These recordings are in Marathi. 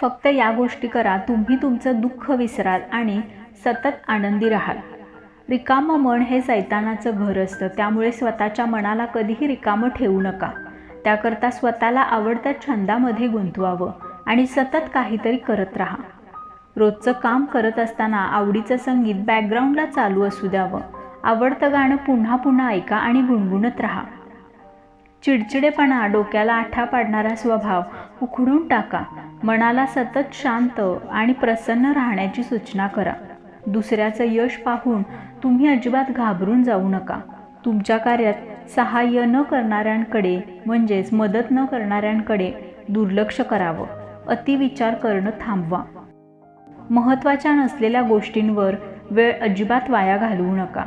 फक्त या गोष्टी करा तुम्ही तुमचं दुःख विसराल आणि सतत आनंदी राहाल. रिकामं मन हे सैतानाचं घर असतं त्यामुळे स्वतःच्या मनाला कधीही रिकामं ठेवू नका. त्याकरता स्वतःला आवडत्या छंदामध्ये गुंतवावं आणि सतत काहीतरी करत राहा. रोजचं काम करत असताना आवडीचं संगीत बॅकग्राऊंडला चालू असू द्यावं. आवडतं गाणं पुन्हा पुन्हा ऐका आणि गुणगुणत राहा. चिडचिडेपणा डोक्याला आठा पाडणारा स्वभाव उखडून टाका. मनाला सतत शांत आणि प्रसन्न राहण्याची सूचना करा. दुसऱ्याचं यश पाहून तुम्ही अजिबात घाबरून जाऊ नका. तुमच्या कार्यात सहाय्य न करणाऱ्यांकडे म्हणजेच मदत न करणाऱ्यांकडे दुर्लक्ष करावं. अतिविचार करणं थांबवा. महत्त्वाच्या नसलेल्या गोष्टींवर वेळ अजिबात वाया घालवू नका.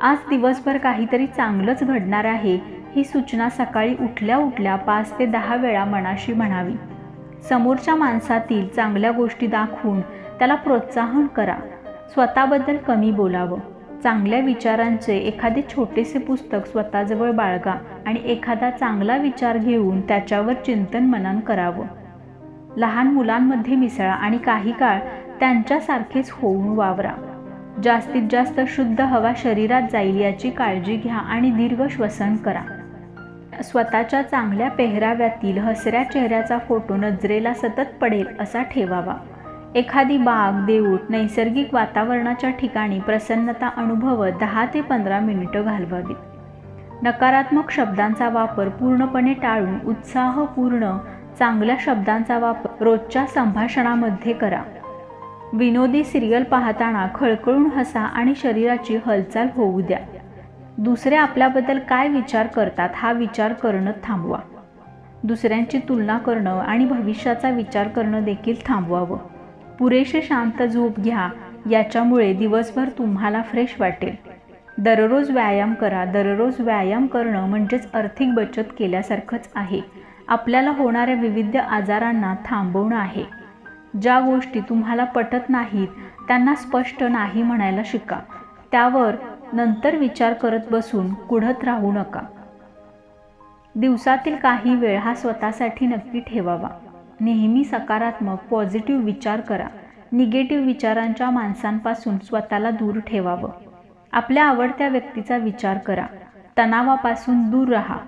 आज दिवसभर काहीतरी चांगलंच घडणार आहे ही सूचना सकाळी उठल्या उठल्या पाच ते दहा वेळा मनाशी म्हणावी. समोरच्या माणसातील चांगल्या गोष्टी दाखवून त्याला प्रोत्साहन करा. स्वतःबद्दल कमी बोलावं. चांगल्या विचारांचे एखादे छोटेसे पुस्तक स्वतःजवळ बाळगा आणि एखादा चांगला विचार घेऊन त्याच्यावर चिंतन मनन करावं. लहान मुलांमध्ये मिसळा आणि काही काळ त्यांच्यासारखेच होऊन वावरा. जास्तीत जास्त शुद्ध हवा शरीरात जाईल याची काळजी घ्या आणि दीर्घ श्वसन करा. स्वतःच्या चांगल्या पेहराव्यातील हसऱ्या चेहऱ्याचा फोटो नजरेला सतत पडेल असा ठेवावा. एखादी बाग देऊळ नैसर्गिक वातावरणाच्या ठिकाणी प्रसन्नता अनुभवत दहा ते पंधरा मिनिटं घालवावीत. नकारात्मक शब्दांचा वापर पूर्णपणे टाळून उत्साहपूर्ण चांगल्या शब्दांचा वापर रोजच्या संभाषणामध्ये करा. विनोदी सिरियल पाहताना खळखळून हसा आणि शरीराची हालचाल होऊ द्या. दुसरे आपल्याबद्दल काय विचार करतात हा विचार करणं थांबवा. दुसऱ्यांची तुलना करणं आणि भविष्याचा विचार करणं देखील थांबवावं. पुरेशी शांत झोप घ्या याच्यामुळे दिवसभर तुम्हाला फ्रेश वाटेल. दररोज व्यायाम करा दररोज व्यायाम करणं म्हणजेच आर्थिक बचत केल्यासारखंच आहे. आपल्याला होणाऱ्या विविध आजारांना थांबवणं आहे. ज्या गोष्टी तुम्हाला पटत नाहीत त्यांना स्पष्ट नाही म्हणायला शिका. त्यावर नंतर विचार करत बसून कुढत राहू नका. दिवसातील काही वेळ हा स्वतःसाठी नक्की ठेवावा. नेहमी सकारात्मक पॉझिटिव्ह विचार करा. निगेटिव्ह विचारांच्या माणसांपासून स्वतःला दूर ठेवावं. आपल्या आवडत्या व्यक्तीचा विचार करा. तणावापासून दूर राहा.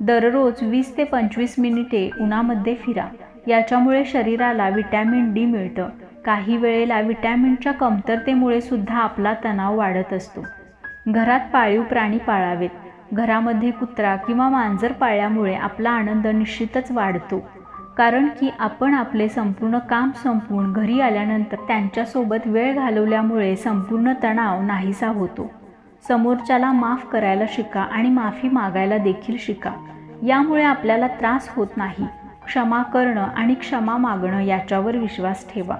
दररोज वीस ते पंचवीस मिनिटे उन्हामध्ये फिरा. याच्यामुळे शरीराला विटॅमिन डी मिळतं. काही वेळेला विटॅमिनच्या कमतरतेमुळे सुद्धा आपला तणाव वाढत असतो. घरात पाळीव प्राणी पाळावेत. घरामध्ये कुत्रा किंवा मांजर पाळल्यामुळे आपला आनंद निश्चितच वाढतो. कारण की आपण आपले संपूर्ण काम संपवून घरी आल्यानंतर त्यांच्यासोबत वेळ घालवल्यामुळे संपूर्ण तणाव नाहीसा होतो. समोरच्याला माफ करायला शिका आणि माफी मागायला देखील शिका. यामुळे आपल्याला त्रास होत नाही. क्षमा करणं आणि क्षमा मागणं याच्यावर विश्वास ठेवा.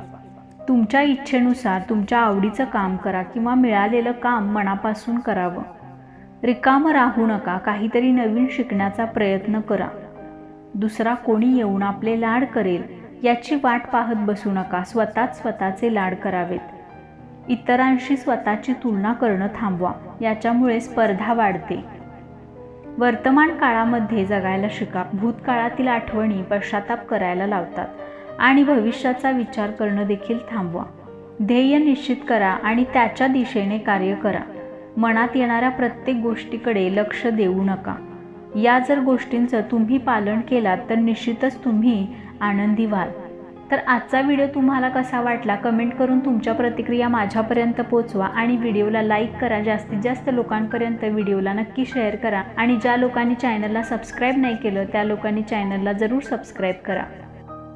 तुमच्या इच्छेनुसार तुमच्या आवडीचं काम करा किंवा मिळालेलं काम मनापासून करावं. रिकामं राहू नका काहीतरी नवीन शिकण्याचा प्रयत्न करा. दुसरा कोणी येऊन आपले लाड करेल याची वाट पाहत बसू नका स्वतःच स्वतःचे लाड करावेत. इतरांशी स्वतःची तुलना करणं थांबवा याच्यामुळे स्पर्धा वाढते. वर्तमान काळामध्ये जगायला शिका भूतकाळातील आठवणी पश्चाताप करायला लावतात. आणि भविष्याचा विचार करणं देखील थांबवा. ध्येय निश्चित करा आणि त्याच्या दिशेने कार्य करा. मनात येणाऱ्या प्रत्येक गोष्टीकडे लक्ष देऊ नका. या जर गोष्टींचं तुम्ही पालन केलात तर निश्चितच तुम्ही आनंदी व्हाल. तर आजचा व्हिडिओ तुम्हाला कसा वाटला कमेंट करून तुमच्या प्रतिक्रिया माझ्यापर्यंत पोचवा आणि व्हिडिओला लाईक करा. जास्तीत जास्त लोकांपर्यंत व्हिडिओला नक्की शेअर करा आणि ज्या लोकांनी चॅनलला सबस्क्राईब नाही केलं त्या लोकांनी चॅनलला जरूर सबस्क्राईब करा.